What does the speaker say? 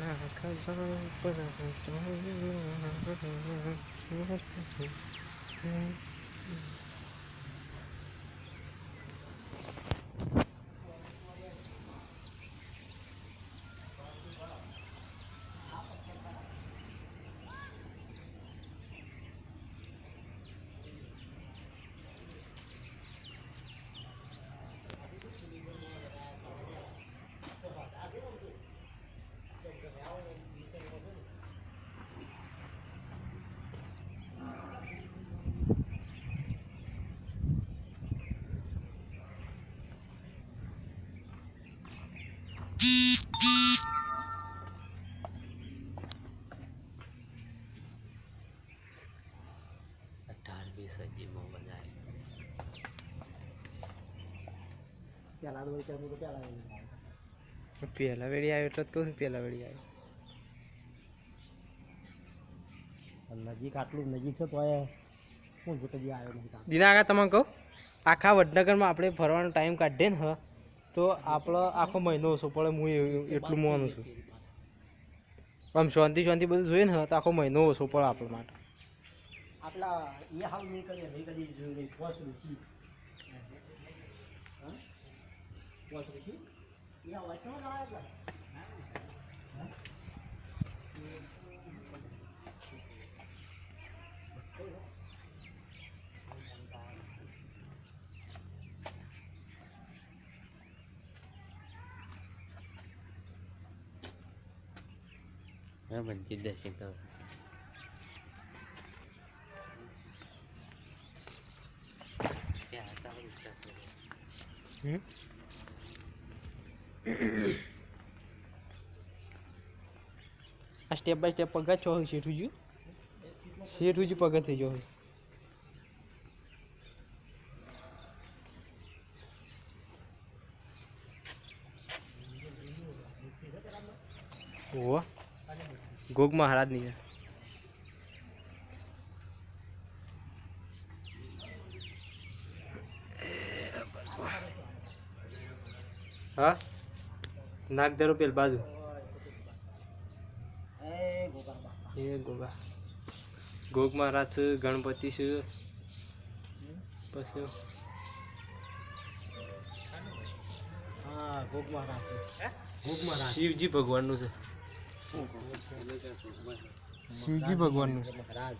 Na casa por Antônio, સદીમાં બનાય પેલા તો પેલા પેલા વેડી આવ્યો એટલે તો શું પેલા વેડી આવ્યો નજીક આટલું નજીક છે તો હું આવ્યો નહીં કામ દીના આગળ તમને કહું આખા વડનગરમાં આપણે ફરવાનો ટાઈમ કાઢીએ ને હ તો આપણો આખો મહિનો ઓછો પડે હું એવું- એટલું માનું છું આમ શાંતિ શાંતિ બધું જોઈએ ને તો આખો મહિનો ઓછો પડે આપણા માટે आपला हे हाव मी कधी नाही कधी जुळली पोचरूची पोचरूची या वाचून करायला mình chỉ để xin thôi આ સ્ટેપ બાય સ્ટેપ પગત છો શેઠુજી. શેઠુજી પગત થઈ ગયો ગોગ મહારાજની છે. હા? નાક ધરો પેલ બાજુ. એ ગોગા. એ ગોગા મહારાજ છે ગણપતિ છે. પછી? શિવજી ભગવાનનું છે. શિવજી ભગવાનનું છે. મહારાજ